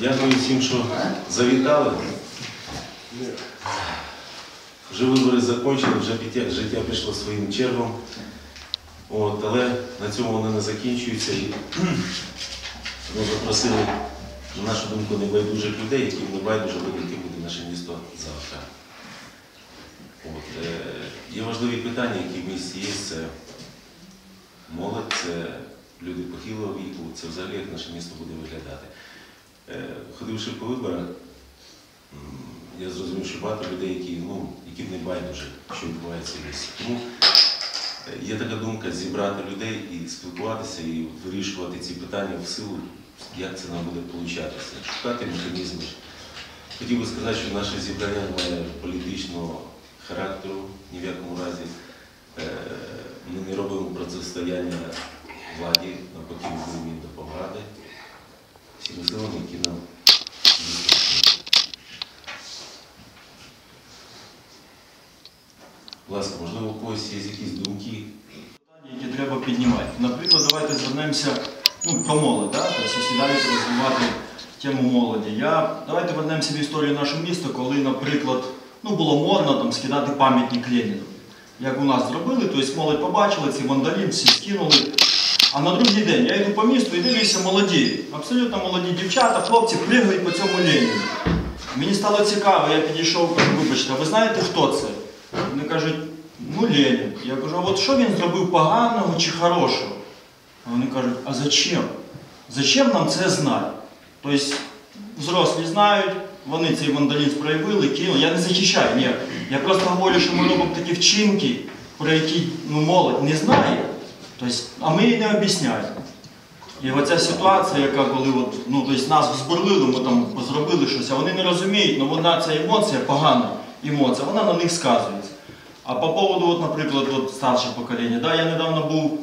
Дякую всім, що завітали. Вже вибори закінчили, вже життя, пішло своїм чергом. От, але на цьому вони не закінчуються. І ми запросили, на нашу думку, небайдужих людей, яким не байдуже яке буде наше місто завтра. От, е, є важливі питання, які в місті є. Це молодь, це люди похилого віку, це взагалі як наше місто буде виглядати. Е, Ходивши по виборах, я зрозумів, що багато людей, які, ну, яким не байдуже, що відбувається в місті. Тому е, є така думка зібрати людей і спілкуватися, і вирішувати ці питання в силу, як це нам буде получатися, шукати механізми. Хотів би сказати, що наше зібрання має політичного характеру ні в якому разі. Е, Ми не робимо протистояння владі, навпаки, Будь ласка, можливо, у когось є якісь думки. Питання, які треба піднімати. Наприклад, давайте звернемося ну, про молодь, да? тобто далі розвивати тему молоді. Я, давайте вернемося в історію нашого міста, коли, наприклад, ну, було модно там, скидати пам'ятник Леніну. Як у нас зробили, тобто молодь побачила, ці вандалін всі скинули. А на другий день я йду по місту і дивлюся молоді, абсолютно молоді дівчата, хлопці пригають по цьому Леніну. Мені стало цікаво, я підійшов, кажу, вибачте, а ви знаєте, хто це? Вони кажуть, ну Ленін. Я кажу, а от що він зробив поганого чи хорошого? А вони кажуть, а зачем? Зачем нам це знати? Тобто взрослі знають, вони цей вандалізм проявили, кинули. Я не захищаю, ні. Я просто говорю, що ми робимо такі вчинки, про які ну, молодь не знає, тобто, а ми їй не об'ясняємо. І оця ситуація, яка коли от, ну, тобто нас взбурлили, ми там зробили щось, а вони не розуміють, ну вона ця емоція, погана емоція, вона на них сказується. А по поводу, от, наприклад, от, старше покоління, да, я недавно був